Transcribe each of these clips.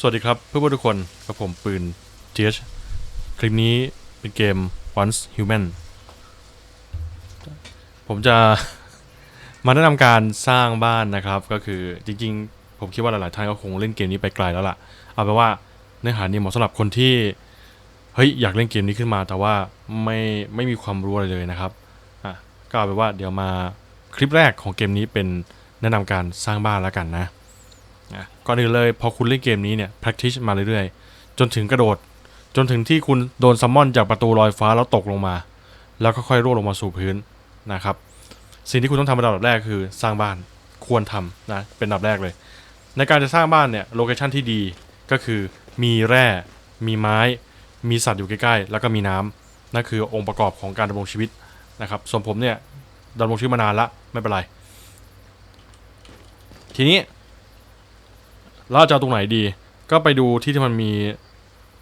สวัสดีครับเพื่อนๆทุกคนกับผมปืน TH คลิปนี้เป็นเกม Once Human ผมจะ มาแนะนำการสร้างบ้านนะครับ ก็คือจริงๆ ผมคิดว่าหลายๆท่านก็คงเล่นเกมนี้ไปไกลแล้วล่ะ เอาเป็นว่าเนื้อหานี้เหมาะสำหรับคนที่ เฮ้ย อยากเล่นเกมนี้ขึ้นมา แต่ว่าไม่ไม่มีความรู้อะไรเลยนะครับอะก็เอาเป็นว่าเดี๋ยวมาคลิปแรกของเกมนี้เป็นแนะนำการสร้างบ้านแล้วกันนะ นะก่อนอื่นเลยพอคุณเล่นเกมนี้เนี่ย practice มาเรื่อยๆ จนถึงกระโดด จนถึงที่คุณโดนซัมมอนจากประตูลอยฟ้าแล้วตกลงมา แล้วก็ค่อยร่วงลงมาสู่พื้นนะครับ สิ่งที่คุณต้องทำเป็นอันดับแรกคือสร้างบ้านควรทำนะเป็นอันดับแรกเลย ในการจะสร้างบ้านเนี่ยโลเคชันที่ดีก็คือมีแร่ มีไม้ มีสัตว์อยู่ใกล้ๆ แล้วก็มีน้ำนั่นคือองค์ประกอบของการดำรงชีวิตนะครับ ส่วนผมเนี่ยดำรงชีวิตมานานละไม่เป็นไร ทีนี้ เราจะเอาตรงไหนดี ก็ไปดูที่ที่มันมี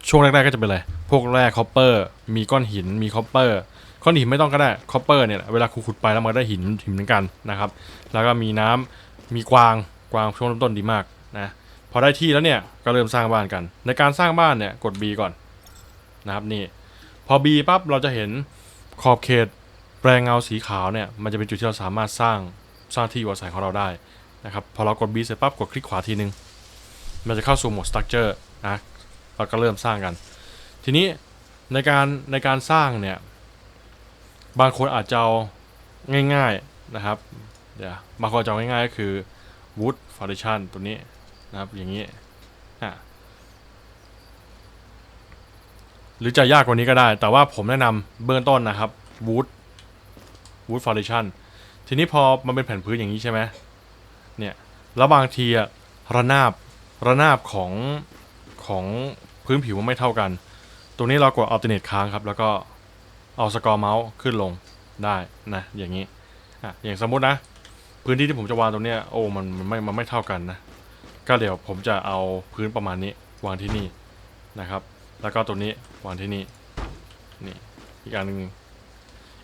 ช่วงแรกๆก็จะเป็นอะไรพวกแร่คอปเปอร์มีก้อนหินมีคอปเปอร์ก้อนหินไม่ต้องก็ได้คอปเปอร์เนี่ยเวลาขุดไปแล้วมันก็ได้หินหินเหมือนกันนะครับ แล้วก็มีน้ำมีกวางกวางช่วงเริ่มต้นดีมากนะพอได้ที่แล้วเนี่ยก็เริ่มสร้างบ้านกัน ในการสร้างบ้านเนี่ยกด B ก่อนนะครับนี่พอ B ปั๊บเราจะเห็นขอบเขตแปลงเงาสีขาวเนี่ยมันจะเป็นจุดที่เราสามารถสร้างสร้างที่อยู่อาศัยของเราได้นะครับพอเรากด B เสร็จปั๊บกดคลิกขวาทีนึง มันจะเข้าสู่โหมด structure นะเราก็เริ่มสร้างกัน ทีนี้ในการในการสร้างเนี่ย บางคนอาจจะเอาง่าย ๆนะครับ เดี๋ยวบางคนจะเอาง่ายๆก็คือ wood foundation ตัวนี้นะครับอย่างนี้อะหรือจะยากกว่านี้ก็ได้ แต่ว่าผมแนะนำเบื้องต้นนะครับ wood wood foundation ทีนี้พอมันเป็นแผ่นพื้นอย่างนี้ใช่ไหมเนี่ย แล้วบางทีอะระนาบ ระนาบของของพื้นผิวมันไม่เท่ากัน ตรงนี้เรากด alternate ค้างครับ แล้วก็เอาสกอร์เมาส์ขึ้นลงได้นะ อย่างนี้อะอย่างสมมุตินะ พื้นที่ที่ผมจะวางตรงเนี้ยโอ้มันมันไม่มันไม่เท่ากันนะ ก็เดี๋ยวผมจะเอาพื้นประมาณนี้วางที่นี่นะครับ แล้วก็ตัวนี้วางที่นี่นี่อีกอันหนึ่ง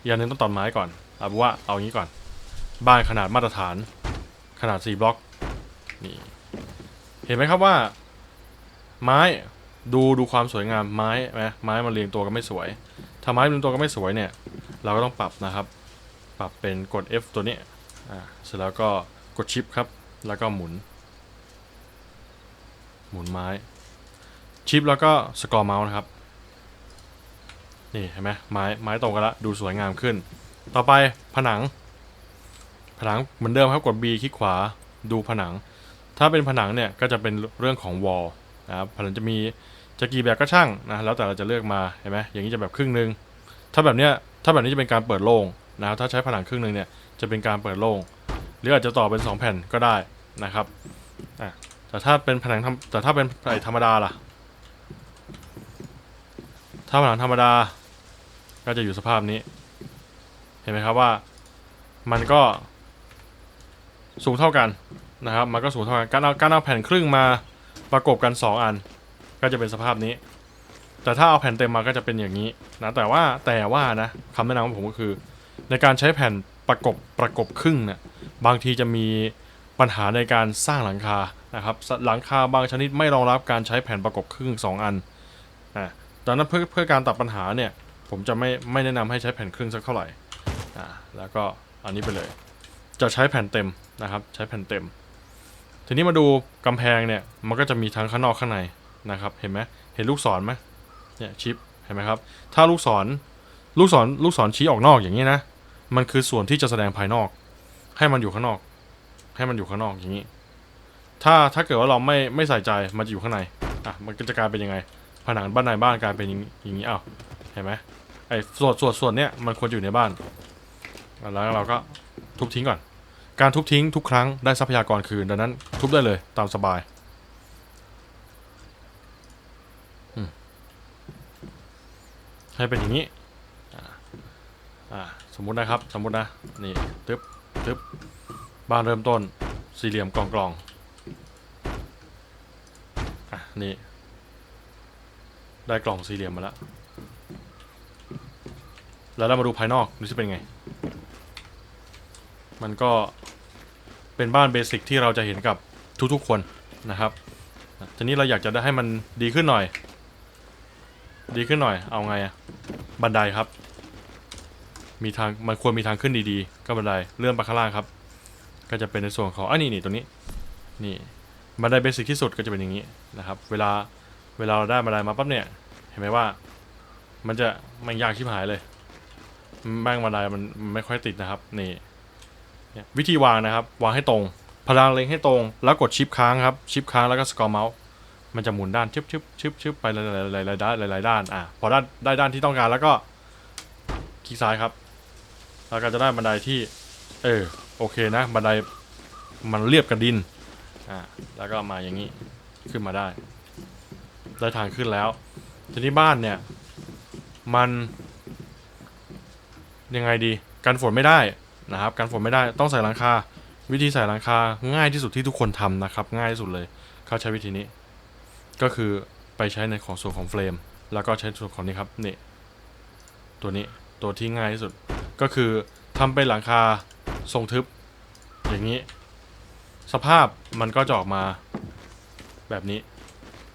อีกอันหนึ่งต้องตัดไม้ก่อนเอาว่าเอางี้ก่อน บ้านขนาดมาตรฐานขนาด4บล็อกนี่ เห็นไหมครับว่า ไม้ดูดูความสวยงามไม้ไหมไม้มันเรียงตัวกันไม่สวย ถ้าไม้เรียงตัวกันไม่สวยเนี่ย เราก็ต้องปรับนะครับ ปรับเป็นกด F ตัวนี้อ่าเสร็จแล้วก็กดชิปครับ แล้วก็หมุน หมุนไม้ ชิปแล้วก็สกอร์เมาส์นะครับ นี่เห็นไหมไม้ไม้ตรงกันละดูสวยงามขึ้น ต่อไปผนัง ผนังเหมือนเดิมครับกด B คลิกขวาดูผนัง ถ้าเป็นผนังเนี่ยก็จะเป็นเรื่องของวอลนะครับผนังจะมีจะกี่แบบก็ช่างนะแล้วแต่เราจะเลือกมาเห็นไหมอย่างนี้จะแบบครึ่งหนึ่งถ้าแบบเนี้ยถ้าแบบนี้จะเป็นการเปิดโล่งนะครับถ้าใช้ผนังครึ่งหนึ่งเนี่ยจะเป็นการเปิดโล่งหรืออาจจะต่อเป็น 2 แผ่นก็ได้นะครับแต่ถ้าเป็นผนังแต่ถ้าเป็นไอธรรมดาล่ะ ถ้าผนังธรรมดาก็จะอยู่สภาพนี้ เห็นไหมครับว่ามันก็สูงเท่ากัน นะครับมันก็สูงเท่ากันการเอาการเอาแผ่นครึ่งมาประกบกัน 2 อัน ก็จะเป็นสภาพนี้ แต่ถ้าเอาแผ่นเต็มมาก็จะเป็นอย่างนี้นะแต่ว่าแต่ว่านะคำแนะนำของผมก็คือ ในการใช้แผ่นประกบประกบครึ่งเนี่ยบางทีจะมีปัญหาในการสร้างหลังคานะครับหลังคาบางชนิดไม่รองรับการใช้แผ่นประกบครึ่ง 2 อันอ่าดังนั้นเพื่อเพื่อการตัดปัญหาเนี่ยผมจะไม่ไม่แนะนำให้ใช้แผ่นครึ่งสักเท่าไหร่อ่าแล้วก็อันนี้ไปเลย จะใช้แผ่นเต็มนะครับ ใช้แผ่นเต็ม ทีนี้มาดูกำแพงเนี่ย มันก็จะมีทั้งข้างนอกข้างในนะครับ เห็นไหมเห็นลูกศรไหมเนี่ยชิปเห็นไหมครับ ถ้าลูกศรลูกศรลูกศรชี้ออกนอกอย่างนี้นะ มันคือส่วนที่จะแสดงภายนอก ให้มันอยู่ข้างนอก ให้มันอยู่ข้างนอกอย่างนี้ ถ้าถ้าเกิดว่าเราไม่ไม่ใส่ใจมันจะอยู่ข้างในอะมันก็จะกลายเป็นยังไง ผนังบ้านในบ้านกลายเป็นอย่างนี้อ้าวเห็นไหมไอ้ส่วนส่วนส่วนเนี้ยมันควรอยู่ในบ้านแล้วเราก็ทุบทิ้งก่อน การทุบทิ้งทุกครั้งได้ทรัพยากรคืน ดังนั้น ทุบได้เลยตามสบาย ให้เป็นอย่างนี้ สมมุตินะครับ สมมุตินะ นี่ตึ๊บตึ๊บบ้านเริ่มต้น สี่เหลี่ยมกล่องกล่องอะ นี่ ได้กล่องสี่เหลี่ยมมาแล้ว แล้วเรามาดูภายนอกดูสิเป็นไง มันก็เป็นบ้านเบสิกที่เราจะเห็นกับทุกๆคนนะครับ ทีนี้เราอยากจะได้ให้มันดีขึ้นหน่อย ดีขึ้นหน่อย เอาไงอะบันไดครับ มีทางมันควรมีทางขึ้นดีๆ ก็บันไดเลื่อนไปข้างล่างครับ ก็จะเป็นในส่วนของอะนี่นี่ตรงนี้ นี่บันไดเบสิกที่สุดก็จะเป็นอย่างนี้นะครับ เวลาเวลาเราได้บันไดมาปั๊บเนี่ย เห็นไหมว่า มันจะมันยากชิบหายเลยแม่งบันไดมันไม่ค่อยติดนะครับ นี่ วิธีวางนะครับ วางให้ตรง พลังเล็งให้ตรง แล้วกดชิปค้างครับ ชิปค้างแล้วก็สกอร์เมาส์ มันจะหมุนด้านชึบชึบชึบชึบไปหลายๆหลายๆด้านหลายๆด้าน อะ พอได้ได้ด้านที่ต้องการแล้วก็คลิกซ้ายครับ แล้วก็จะได้บันไดที่ เออ โอเคนะ บันไดมันเรียบกับดิน อ่าแล้วก็มาอย่างนี้ ขึ้นมาได้ ได้ทางขึ้นแล้ว ทีนี้บ้านเนี่ย มัน ยังไงดี กันฝนไม่ได้ นะครับกันฝนไม่ได้ต้องใส่หลังคา วิธีใส่หลังคาง่ายที่สุดที่ทุกคนทำนะครับ ง่ายที่สุดเลยเขาใช้วิธีนี้ ก็คือไปใช้ในของส่วนของเฟรม แล้วก็ใช้ส่วนของนี้ครับนี่ตัวนี้ตัวที่ง่ายที่สุด ก็คือทำเป็นหลังคาทรงทึบ อย่างนี้ สภาพมันก็จะออกมาแบบนี้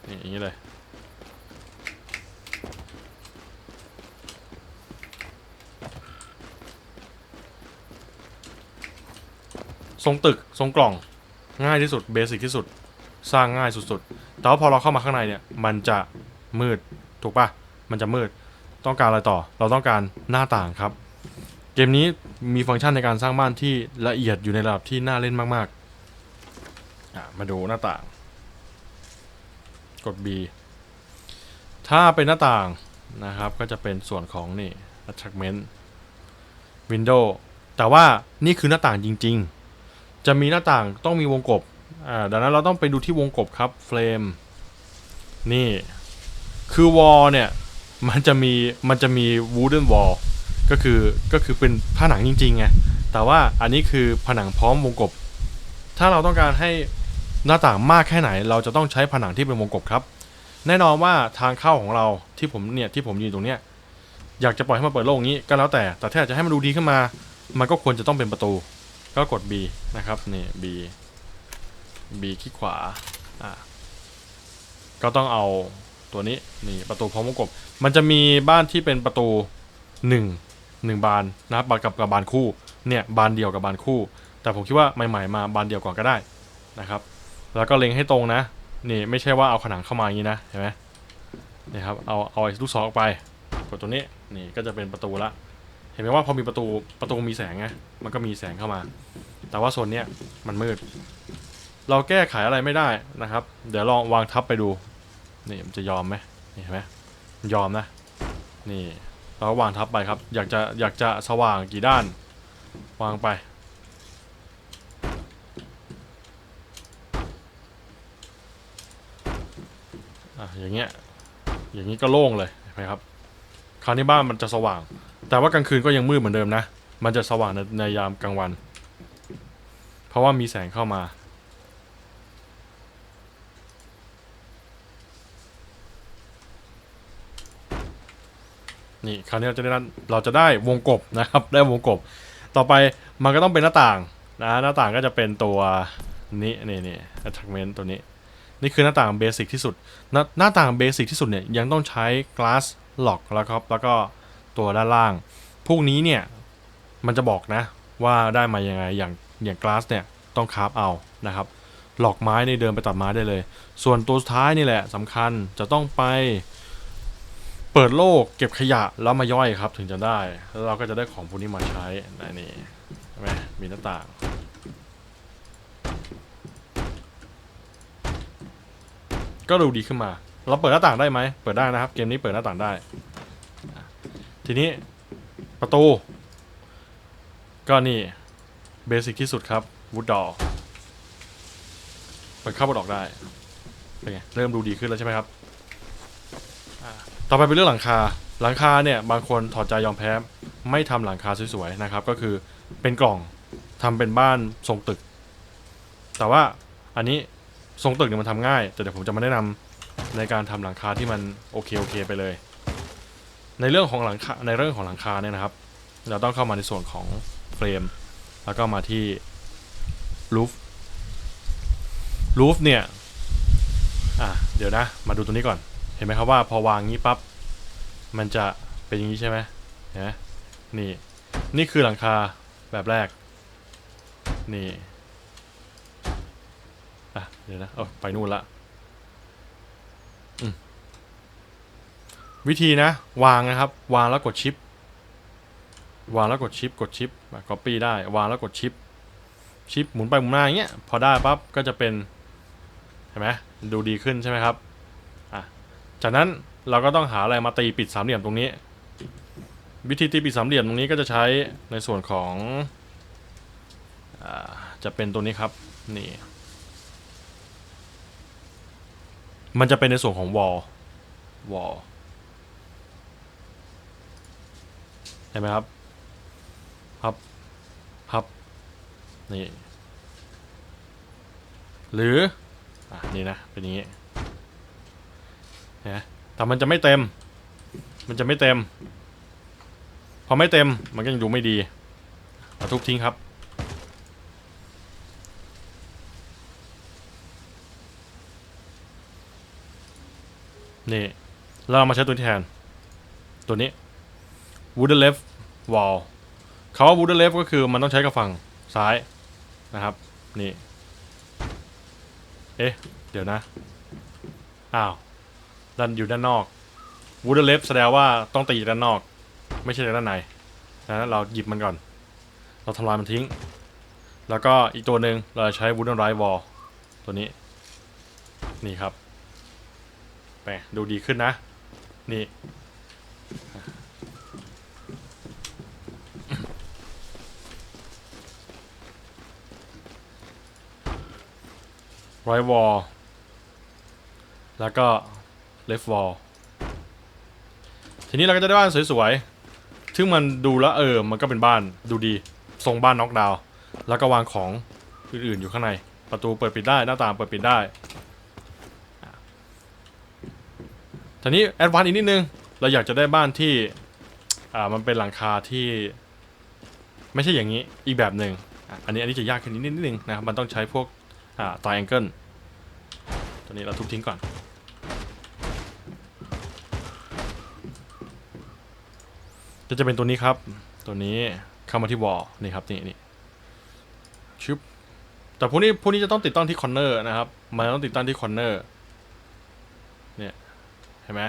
นี่อย่างนี้เลย ทรงตึกทรงกล่องง่ายที่สุดเบสิกที่สุด สร้างง่ายสุดๆ แต่ว่าพอเราเข้ามาข้างในเนี่ย มันจะมืดถูกปะมันจะมืดต้องการอะไรต่อ เราต้องการหน้าต่างครับ เกมนี้มีฟังก์ชันในการสร้างบ้านที่ละเอียดอยู่ในระดับที่น่าเล่นมากๆอะมาดูหน้าต่าง กด B ถ้าเป็นหน้าต่างนะครับก็จะเป็นส่วนของนี่ attachment window แต่ว่านี่คือหน้าต่างจริง ๆ จะมีหน้าต่างต้องมีวงกบอ่าดังนั้นเราต้องไปดูที่วงกบครับ frame นี่คือ wall เนี่ยมันจะมีมันจะมี wooden wall ก็คือก็คือเป็นผนังจริงๆไงแต่ว่าอันนี้คือผนังพร้อมวงกบ ถ้าเราต้องการให้หน้าต่างมากแค่ไหน เราจะต้องใช้ผนังที่เป็นวงกบครับ แน่นอนว่าทางเข้าของเราที่ผมเนี่ยที่ผมยืนตรงเนี้ยอยากจะปล่อยให้มันเปิดโล่งอย่างนี้ก็แล้วแต่ แต่ถ้าอยากจะให้มันดูดีขึ้นมา มันก็ควรจะต้องเป็นประตู ก็กด B นะครับนี่ B B คลิกขวาอะก็ต้องเอาตัวนี้นี่ประตูพร้อมวงกบ มันจะมีบ้านที่เป็นประตูหนึ่งหนึ่งบานนะครับบานกับกับบานคู่เนี่ยบานเดียวกับบานคู่ แต่ผมคิดว่าใหม่ๆมาบานเดียวก่อนก็ได้นะครับแล้วก็เล็งให้ตรงนะนี่ไม่ใช่ว่าเอาผนังเข้ามาอย่างนี้นะเห็นไหมนี่ครับเอาเอาไอ้ลูกศรออกไปกดตัวนี้นี่ก็จะเป็นประตูละ ห็นไหมว่าพอมีประตูประตูมีแสงไงมันก็มีแสงเข้ามา แต่ว่าโซนเนี้ยมันมืด เราแก้ไขอะไรไม่ได้นะครับ เดี๋ยวลองวางทับไปดูนี่มันจะยอมไหมนี่เห็นไหมยอมนะ นี่ เราก็วางทับไปครับ อยากจะอยากจะสว่างกี่ด้าน วางไป อะอย่างเงี้ยอย่างนี้ก็โล่งเลยเห็นไหมครับ คราวนี้บ้านมันจะสว่าง แต่ว่ากลางคืนก็ยังมืดเหมือนเดิมนะ มันจะสว่างในในยามกลางวัน เพราะว่ามีแสงเข้ามานี่คราวนี้เราจะได้เราจะได้วงกบนะครับ ได้วงกบ ต่อไปมันก็ต้องเป็นหน้าต่างนะหน้าต่างก็จะเป็นตัวนี้นี่นี่ attachment ตัวนี้ นี่คือหน้าต่างเบสิกที่สุดหน้าหน้าต่างเบสิกที่สุดเนี่ยยังต้องใช้ glass lock แล้วครับ แล้วก็ตัวด้านล่าง พวกนี้เนี่ยมันจะบอกนะว่าได้มายังไงอย่างอย่าง glass เนี่ยต้องคราฟเอานะครับหลอกไม้ในเดินไปตัดไม้ได้เลย ส่วนตัวสุดท้ายนี่แหละสำคัญจะต้องไป เปิดโลกเก็บขยะแล้วมาย่อยครับถึงจะได้ แล้วเราก็จะได้ของพวกนี้มาใช้ในนี่ใช่ไหมมีหน้าต่างก็ดูดีขึ้นมา เราเปิดหน้าต่างได้ไหมเปิดได้นะครับ เกมนี้เปิดหน้าต่างได้ ทีนี้ประตู ก็นี่เบสิกที่สุดครับวูดดอเปิดเข้าเปิดออกได้เป็นไงเริ่มดูดีขึ้นแล้วใช่ไหมครับต่อไปเป็นเรื่องหลังคา หลังคาเนี่ยบางคนถอดใจยอมแพ้ไม่ทำหลังคาสวยๆนะครับ ก็คือเป็นกล่องทำเป็นบ้านทรงตึก แต่ว่าอันนี้ทรงตึกเนี่ยมันทำง่าย แต่เดี๋ยวผมจะมาแนะนำ ในการทำหลังคาที่มันโอเคโอเคไปเลย ในเรื่องของหลังคาในเรื่องของหลังคาเนี่ยนะครับ เราต้องเข้ามาในส่วนของเฟรม แล้วก็มาที่ roof roof เนี่ยอะเดี๋ยวนะ มาดูตรงนี้ก่อนเห็นไหมครับว่าพอวางงี้ปั๊บมันจะเป็นอย่างนี้ใช่ไหมเห็นไหมนี่นี่คือหลังคาแบบแรก นี่ อะ เดี๋ยวนะ เอาไปนู่นละ วิธีนะ วางนะครับ วางแล้วกดชิป วางแล้วกดชิป กดชิปก๊อปปี้ได้ วางแล้วกดชิป ชิปหมุนไปหมุนมาอย่างเงี้ย พอได้ปั๊บก็จะเป็นเห็นไหมดูดีขึ้นใช่ไหมครับอะจากนั้นเราก็ต้องหาอะไรมาตีปิดสามเหลี่ยมตรงนี้ วิธีตีปิดสามเหลี่ยมตรงนี้ก็จะใช้ในส่วนของอาจะเป็นตัวนี้ครับนี่ มันจะเป็นในส่วนของ wall wall เห็นไหมครับพับพับนี่ หรืออะนี่นะ เป็นอย่างนี้นะแต่มันจะไม่เต็ม มันจะไม่เต็ม พอไม่เต็ม มันก็ยังดูไม่ดีเอาทุบทิ้งครับ นี่ เรามาใช้ตัวแทน ตัวนี้ wooden left wall เขาว่า wooden left ก็คือมันต้องใช้กับฝั่งซ้ายนะครับ นี่ เอ๊ะ เดี๋ยวนะ อ้าวด้านอยู่ด้านนอก wooden left แสดงว่าต้องตีด้านนอก ไม่ใช่ด้านในนั้นเราหยิบมันก่อน เราทำลายมันทิ้ง แล้วก็อีกตัวหนึ่งเราใช้ wooden right wall ตัวนี้ นี่ครับ ไปดูดีขึ้นนะ นี่ right wall แล้วก็ left wall ทีนี้เราก็จะได้บ้านสวยๆซึ่งมันดูแล้วเออ มันก็เป็นบ้านดูดี ทรงบ้านน็อกดาวน์ แล้วก็วางของอื่นๆอยู่ข้างใน ประตูเปิดปิดได้ หน้าต่างเปิดปิดได้อะ ทีนี้แอดวานซ์อีกนิดนึง เราอยากจะได้บ้านที่ อ่า มันเป็นหลังคาที่ ไม่ใช่อย่างนี้ อีกแบบหนึ่งอะอันนี้อันนี้จะยากขึ้นนิดนิดนึงนะครับ มันต้องใช้พวก อ่า triangle ตัวนี้เราทุบทิ้งก่อนก็จะเป็นตัวนี้ครับ ตัวนี้เข้ามาที่วอลนี่ครับ นี่นี่ชึบแต่พวกนี้พวกนี้จะต้องติดตั้งที่คอนเนอร์นะครับ มันต้องติดตั้งที่คอนเนอร์ เนี่ย ห็นไหม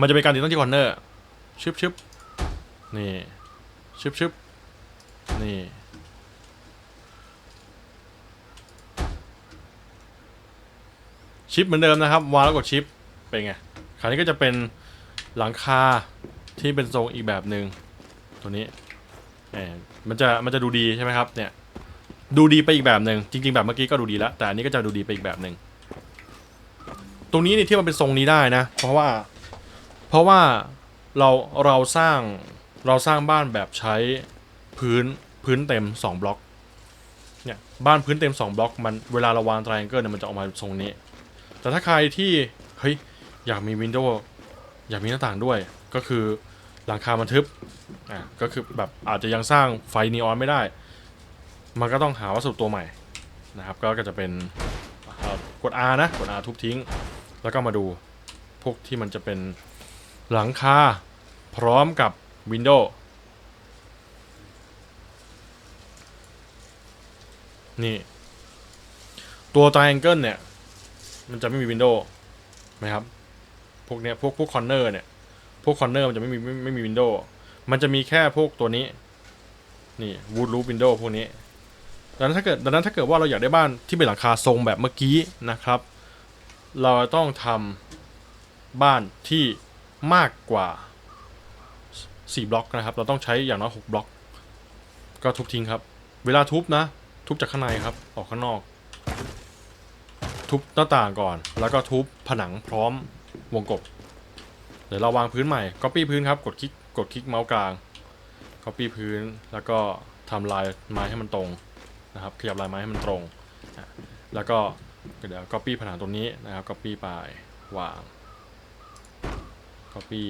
มันจะเป็นการติดตั้งที่คอนเนอร์ชึบชึบนี่ชึบชึบนี่ชิปเหมือนเดิมนะครับ วางแล้วกดชิปเป็นไงคราวนี้ก็จะเป็นหลังคาที่เป็นทรงอีกแบบหนึ่งตัวนี้เออมันจะมันจะดูดีใช่ไหมครับเนี่ยดูดีไปอีกแบบหนึ่งจริง ๆ แบบเมื่อกี้ก็ดูดีแล้วแต่อันนี้ก็จะดูดีไปอีกแบบหนึ่ง ตรงนี้เนี่ยที่มันเป็นทรงนี้ได้นะ เพราะว่า เพราะว่าเราเราสร้างเราสร้างบ้านแบบใช้พื้นพื้นเต็ม2บล็อกเนี่ยบ้านพื้นเต็ม2บล็อกมันเวลาเราวางไตรแองเกิลเนี่ยมันจะออกมาทรงนี้ แต่ถ้าใครที่เฮ้ยอยากมีวินโดว์อยากมีหน้าต่างด้วย ก็คือหลังคามันทึบอะก็คือแบบอาจจะยังสร้างไฟนีออนไม่ได้ มันก็ต้องหาวัสดุตัวใหม่นะครับ ก็จะเป็นอ่ากด R นะ กด R ทุบทิ้ง แล้วก็มาดูพวกที่มันจะเป็นหลังคาพร้อมกับวินโดว์นี่ ตัว triangle เนี่ย มันจะไม่มีวินโดว์ไหมครับ พวกเนี้ยพวกพวกคอนเนอร์เนี่ย พวกคอนเนอร์มันจะไม่มีไม่ไม่มีวินโดว์มันจะมีแค่พวกตัวนี้ นี่วูดรูปวินโดว์พวกนี้ดังนั้นถ้าเกิดดังนั้นถ้าเกิดว่าเราอยากได้บ้านที่เป็นหลังคาทรงแบบเมื่อกี้นะครับ เราต้องทำบ้านที่มากกว่า 4 บล็อกนะครับ เราต้องใช้อย่างน้อย6บล็อก ก็ทุบทิ้งครับ เวลาทุบนะ ทุบจากข้างในครับ ออกข้างนอก ทุบหน้าต่างก่อน แล้วก็ทุบผนังพร้อมวงกบ เดี๋ยวเราวางพื้นใหม่ Copy พื้นครับ กดคลิก กดคลิกเมาส์กลาง Copy พื้น แล้วก็ทำลายไม้ให้มันตรงนะครับ ขยับลายไม้ให้มันตรง แล้วก็ เดี๋ยว Copy ผนังตรงนี้นะครับ Copy ไปวาง Copy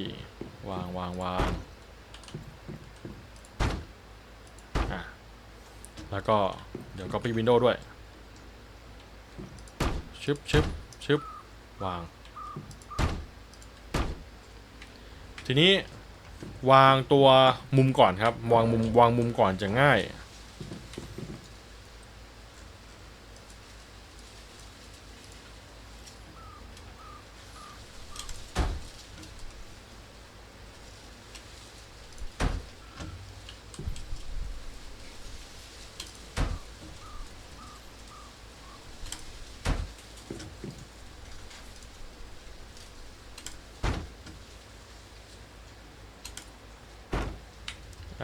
วางวางวางอะแล้วก็เดี๋ยว Copy Window ด้วยชึบชึบชึบวาง ทีนี้วางตัวมุมก่อนครับ วางมุมวางมุมก่อนจะง่าย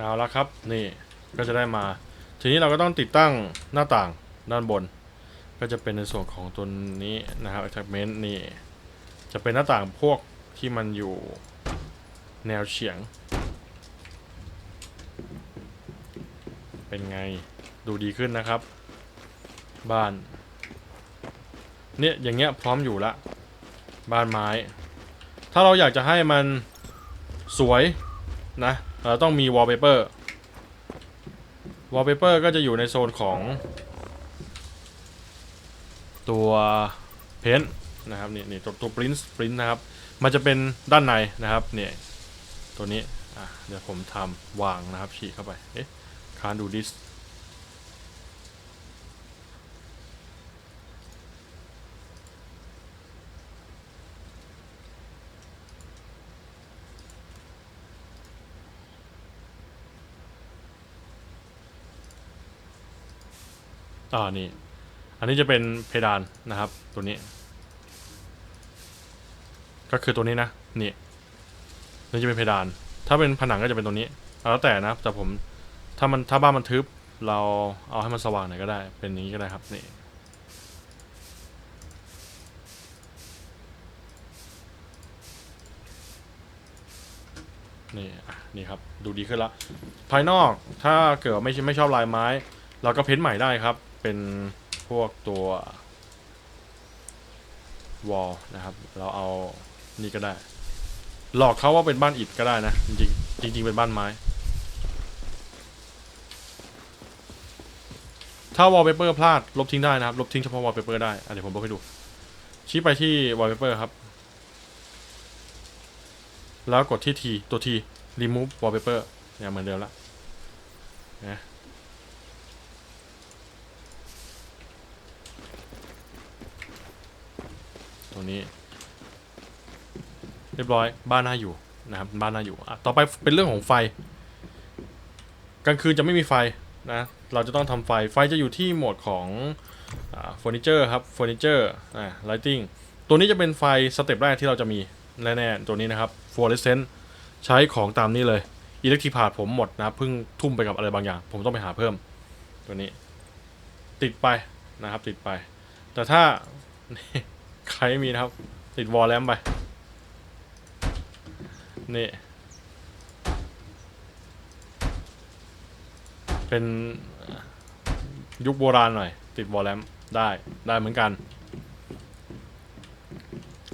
เอาละครับนี่ก็จะได้มา ทีนี้เราก็ต้องติดตั้งหน้าต่างด้านบน ก็จะเป็นในส่วนของตัวนี้นะครับ attachment นี่จะเป็นหน้าต่างพวกที่มันอยู่แนวเฉียง เป็นไงดูดีขึ้นนะครับ บ้าน เนี่ยอย่างเงี้ยพร้อมอยู่ละบ้านไม้ ถ้าเราอยากจะให้มันสวยนะ เราต้องมี wallpaper wallpaper ก็จะอยู่ในโซนของ ตัวเพนนะครับนี่นี่ตัวตัว print print นะครับ มันจะเป็นด้านในนะครับเนี่ยตัวนี้อะเดี๋ยวผมทำวางนะครับฉีกเข้าไป เอ๊ะคานดูดิส อ่านี่ อันนี้จะเป็นเพดานนะครับตัวนี้ ก็คือตัวนี้นะนี่นี่จะเป็นเพดาน ถ้าเป็นผนังก็จะเป็นตัวนี้ แล้วแต่นะแต่ผมถ้ามันถ้าบ้านมันทึบเราเอาให้มันสว่างหน่อยก็ได้ เป็นอย่างนี้ก็ได้ครับนี่นี่นี่ครับ ดูดีขึ้นละ ภายนอกถ้าเกิดไม่ไม่ชอบลายไม้ เราก็เพ้นท์ใหม่ได้ครับ เป็นพวกตัววอลนะครับ เราเอานี่ก็ได้ หลอกเขาว่าเป็นบ้านอิฐก็ได้นะ จริงจริง ๆ เป็นบ้านไม้ ถ้าวอลเปเปอร์พลาด ลบทิ้งได้นะครับ ลบทิ้งเฉพาะวอลเปเปอร์ได้อะเดี๋ยวผมบอกให้ดู ชี้ไปที่วอลเปเปอร์ครับ แล้วกดที่ T ตัว T remove wallpaper เนี่ยเหมือนเดิมละนะ รงนี้ เรียบร้อยบ้านน่าอยู่นะครับบ้านน่าอยู่อะต่อไปเป็นเรื่องของไฟ กลางคืนจะไม่มีไฟนะเราจะต้องทำไฟไฟจะอยู่ที่โหมดของเฟอร์นิเจอร์ครับเฟอร์นิเจอร์อ่าไลติงตัวนี้จะเป็นไฟสเต็ปแรกที่เราจะมีแน่ๆตัวนี้นะครับฟลูออเรสเซนต์ใช้ของตามนี้เลยอิเล็กทริพาดผมหมดนะเพิ่งทุ่มไปกับอะไรบางอย่าง ผมต้องไปหาเพิ่ม ตัวนี้ ติดไปนะครับ ติดไป แต่ถ้า ใครไม่มีนะครับ ติดวอลแลมไป นี่ เป็นยุคโบราณหน่อย ติดวอลแลมได้ได้เหมือนกัน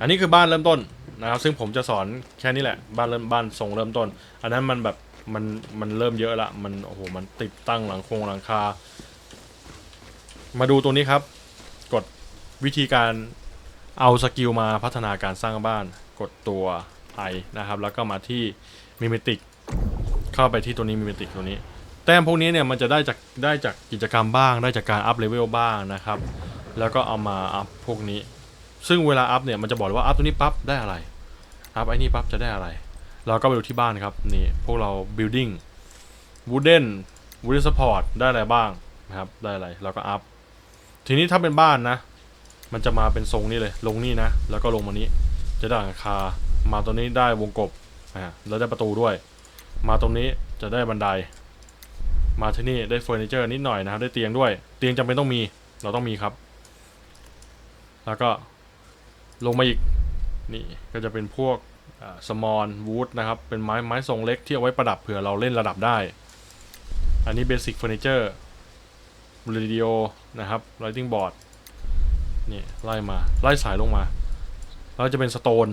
อันนี้คือบ้านเริ่มต้นนะครับ ซึ่งผมจะสอนแค่นี้แหละ บ้านเริ่มบ้านทรงเริ่มต้น อันนั้นมันแบบมันมันเริ่มเยอะละ มันโอ้โหมันติดตั้งหลังโครงหลังคา มาดูตัวนี้ครับ กดวิธีการ เอาสกิลมาพัฒนาการสร้างบ้านกดตัว I นะครับ แล้วก็มาที่มิมิติกเข้าไปที่ตัวนี้มิมิติกตัวนี้ แต้มพวกนี้เนี่ยมันจะได้จากได้จากกิจกรรมบ้าง ได้จากการอัพเลเวลบ้างนะครับ แล้วก็เอามาอัพพวกนี้ ซึ่งเวลาอัพเนี่ยมันจะบอกเลยว่าอัพตัวนี้ปั๊บได้อะไรอัพไอ้นี่ปั๊บจะได้อะไร เราก็ไปดูที่บ้านครับนี่พวกเรา building wooden wooden support ได้อะไรบ้างนะครับได้อะไรเราก็อัพทีนี้ถ้าเป็นบ้านนะ มันจะมาเป็นทรงนี้เลย ลงนี่นะ แล้วก็ลงมานี้ จะได้หลังคา มาตรงนี้ได้วงกบ อ่า แล้วได้ประตูด้วย มาตรงนี้จะได้บันได มาที่นี่ได้เฟอร์นิเจอร์นิดหน่อยนะครับ ได้เตียงด้วย เตียงจำเป็นต้องมี เราต้องมีครับ แล้วก็ลงมาอีก นี่ก็จะเป็นพวกสมอลวูดนะครับ เป็นไม้ไม้ทรงเล็กที่เอาไว้ประดับเผื่อเราเล่นระดับได้ อันนี้เบสิกเฟอร์นิเจอร์เรดิโอนะครับ lighting board นี่ไล่มาไล่สายลงมาแล้วจะเป็นสโตน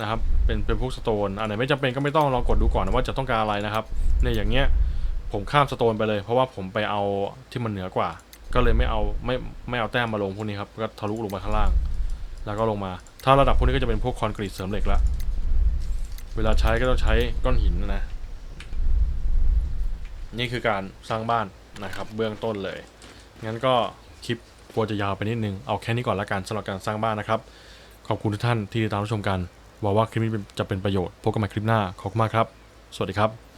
นะครับเป็นเป็นพวกสโตนอันไหนไม่จำเป็นก็ไม่ต้องลองกดดูก่อนนะว่าจะต้องการอะไรนะครับเนี่ยอย่างเงี้ยผมข้ามสโตนไปเลย เพราะว่าผมไปเอาที่มันเหนือกว่า ก็เลยไม่เอาไม่ไม่เอาแต้มมาลงพวกนี้ครับก็ทะลุลงมาข้างล่าง แล้วก็ลงมา ถ้าระดับพวกนี้ก็จะเป็นพวกคอนกรีตเสริมเหล็กละเวลาใช้ก็ต้องใช้ก้อนหินนะนี่คือการสร้างบ้านนะครับ เบื้องต้นเลยงั้นก็ กลัวจะยาวไปนิดนึง เอาแค่นี้ก่อนละกันสำหรับการสร้างบ้านนะครับ ขอบคุณทุกท่านที่ติดตามรับชมกันหวังว่าคลิปนี้จะเป็นประโยชน์พบกันใหม่คลิปหน้าขอบคุณมากครับ สวัสดีครับ